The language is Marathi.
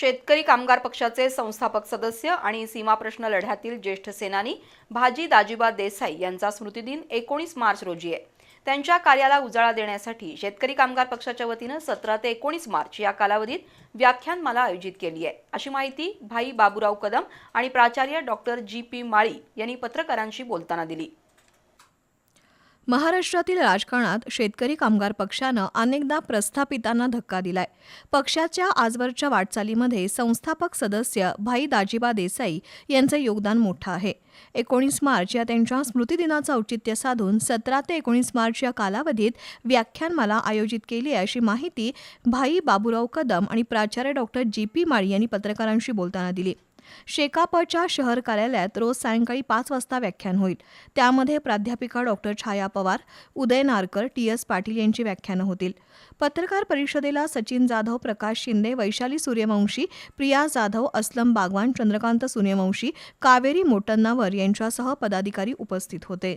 शेतकरी कामगार पक्षाचे संस्थापक सदस्य आणि सीमा प्रश्न लढ्यातील ज्येष्ठ सेनानी भाजी दाजीबा देसाई यांचा स्मृतिदिन एकोणीस मार्च रोजी आहे. त्यांच्या कार्याला उजाळा देण्यासाठी शेतकरी कामगार पक्षाच्या वतीनं सतरा ते एकोणीस मार्च या कालावधीत व्याख्यानमाला आयोजित केली आहे. अशी माहिती भाई बाबूराव कदम आणि प्राचार्य डॉक्टर जी पी माळी यांनी पत्रकारांशी बोलताना दिली. महाराष्ट्रातील राजकारणात शेतकरी कामगार पक्षानं अनेकदा प्रस्थापितांना धक्का दिलाय. पक्षाच्या आजवरच्या वाटचालीमध्ये संस्थापक सदस्य भाई दाजीबा देसाई यांचं योगदान मोठं आहे. एकोणीस मार्च या त्यांच्या स्मृतिदिनाचं औचित्य साधून सतरा ते एकोणीस मार्च या कालावधीत व्याख्यानमाला आयोजित केली आहे अशी माहिती भाई बाबूराव कदम आणि प्राचार्य डॉक्टर जी पी माळी यांनी पत्रकारांशी बोलताना दिली. शेकापच्या शहर कार्यालयात रोज सायंकाळी पाच वाजता व्याख्यान होईल. त्यामध्ये प्राध्यापिका doctor Chhaya Pawar Uday Narkar T S Patil यांची व्याख्यानं होतील. पत्रकार परिषदेला सचिन जाधव प्रकाश शिंदे वैशाली सूर्यवंशी प्रिया जाधव अस्लम बागवान चंद्रकांत सूर्यवंशी कावेरी मोटन्नावर यांच्यासह पदाधिकारी उपस्थित होते.